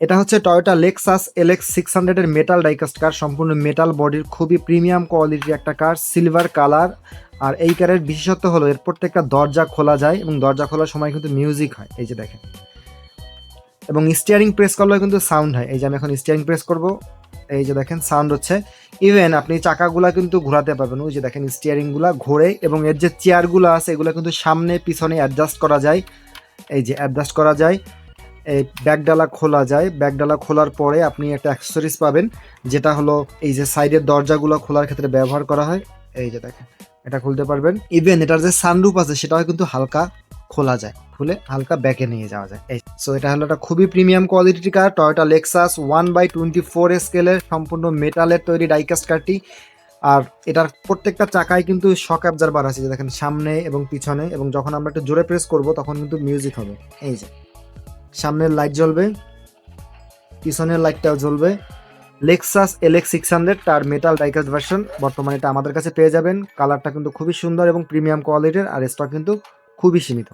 এটা হচ্ছে Toyota Lexus LX six হান্ড্রেডের মেটাল ডাইকাস্ট কার সম্পূর্ণ মেটাল বডির খুবই প্রিমিয়াম কোয়ালিটির একটা কার সিলভার কালার আর এই কারের বিশেষত্ব হলো এর প্রত্যেকটা দরজা খোলা যায় এবং দরজা খোলার সময় কিন্তু মিউজিক হয়, এই যে দেখেন। এবং স্টিয়ারিং প্রেস করলেও কিন্তু সাউন্ড হয়, এই যে আমি এখন স্টিয়ারিং প্রেস করব, এই যে দেখেন সাউন্ড হচ্ছে। ইভেন আপনি চাকাগুলা কিন্তু ঘোরাতে পারবেন, ওই যে দেখেন স্টিয়ারিংগুলা ঘোরে এবং এর যে চেয়ারগুলো আছে, এগুলো কিন্তু সামনে পিছনে অ্যাডজাস্ট করা যায়, এই যে অ্যাডজাস্ট করা যায়। এই ব্যাগডালা খোলা যায়। ব্যাগডালা খোলার পরে আপনি একটা অ্যাক্সেসরিজ পাবেন, যেটা হলো এই যে সাইডের দরজাগুলো খোলার ক্ষেত্রে ব্যবহার করা হয়। এই যে দেখেন, এটা খুলতে পারবেন। ইভেন এটার যে সানরুপ আছে, সেটাও কিন্তু হালকা খোলা যায়। খুলে হালকা ব্যাকে নিয়ে যাওয়া যায়। এই সো এটা হলো একটা খুবই প্রিমিয়াম কোয়ালিটির car Toyota Lexus one by twenty four স্কেলের সম্পূর্ণ মেটালের তৈরি ডাইকাস্ট কারটি আর এটার প্রত্যেকটা চাকায় কিন্তু শক অ্যাবজারবার আছে, যে দেখেন সামনে এবং পিছনে, এবং যখন আমরা একটু জোরে প্রেস করব, তখন কিন্তু মিউজিক হবে। এই যে সামনের লাইট জ্বলবে, পিছনের লাইটটাও জ্বলবে। লেক্সাস এলএক্স সিক্স হান্ড্রেড তার মেটাল ডাইকাস্ট ভার্সন বর্তমানে এটা আমাদের কাছে পেয়ে যাবেন। কালারটা কিন্তু খুবই সুন্দর এবং প্রিমিয়াম কোয়ালিটির আর স্টক কিন্তু খুবই সীমিত।